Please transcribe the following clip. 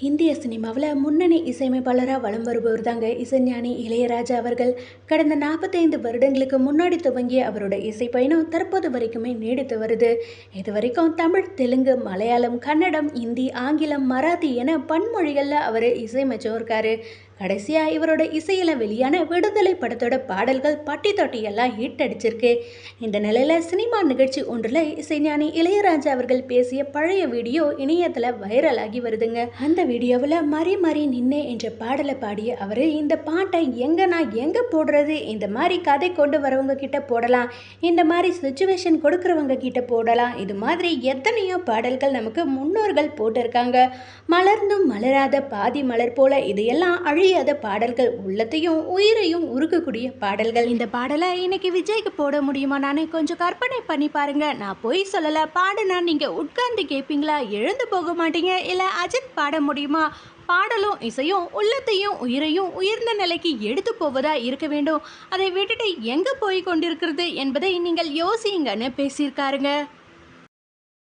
இந்திய சினிமாவில் முன்னணி இசையமைப்பாளராக வலம் வருபவர் தாங்க இசைஞானி இளையராஜா அவர்கள். கடந்த நாற்பத்தைந்து வருடங்களுக்கு முன்னாடி துவங்கிய அவரோட இசை பயணம் தற்போது வரைக்குமே நீடித்து வருது. இது வரைக்கும் தமிழ் தெலுங்கு மலையாளம் கன்னடம் இந்தி ஆங்கிலம் மராத்தி என பன்மொழிகளில் அவர் இசையமைச்சும் இருக்காரு கடைசியாக இவரோட இசையில் வெளியான விடுதலை படத்தோட பாடல்கள் பட்டி தொட்டியெல்லாம் ஹிட் அடிச்சிருக்கு. இந்த நிலையில் சினிமா நிகழ்ச்சி ஒன்றில் இசைஞானி இளையராஜா அவர்கள் பேசிய பழைய வீடியோ இணையத்தில் வைரலாகி வருதுங்க. அந்த வீடியோவில் மறி மறி நின்னே என்ற பாடலை பாடிய அவர் இந்த பாட்டை எங்கே நான் எங்கே போடுறது? இந்த மாதிரி கதை கொண்டு வரவங்க கிட்ட போடலாம். இந்த மாதிரி சுச்சுவேஷன் கொடுக்குறவங்க கிட்ட போடலாம். இது மாதிரி எத்தனையோ பாடல்கள் நமக்கு முன்னோர்கள் போட்டிருக்காங்க. மலர்ந்தும் மலராத பாதி மலர் போல இதையெல்லாம் அழியாத பாடல்கள் உள்ளத்தையும் உயிரையும் உருக்கக்கூடிய பாடல்கள். இந்த பாடலை இன்னைக்கு விஜய்க்கு போட முடியுமா? நான் கொஞ்சம் கற்பனை பண்ணி பாருங்க. நான் போய் சொல்லல. பாடுனா நீங்க உட்கார்ந்து கேட்பீங்களா எழுந்து போக மாட்டீங்க? இல்ல அஜித் பாட முடியுமா? பாடலும் இசையும் உள்ளத்தையும் உயிரையும் உயர்ந்த நிலைக்கு எடுத்து போவதா இருக்க வேண்டும். அதை விட்டுட்டு எங்க போய் கொண்டிருக்கிறது என்பதை நீங்கள் யோசியுங்கன்னு பேசியிருக்காருங்க.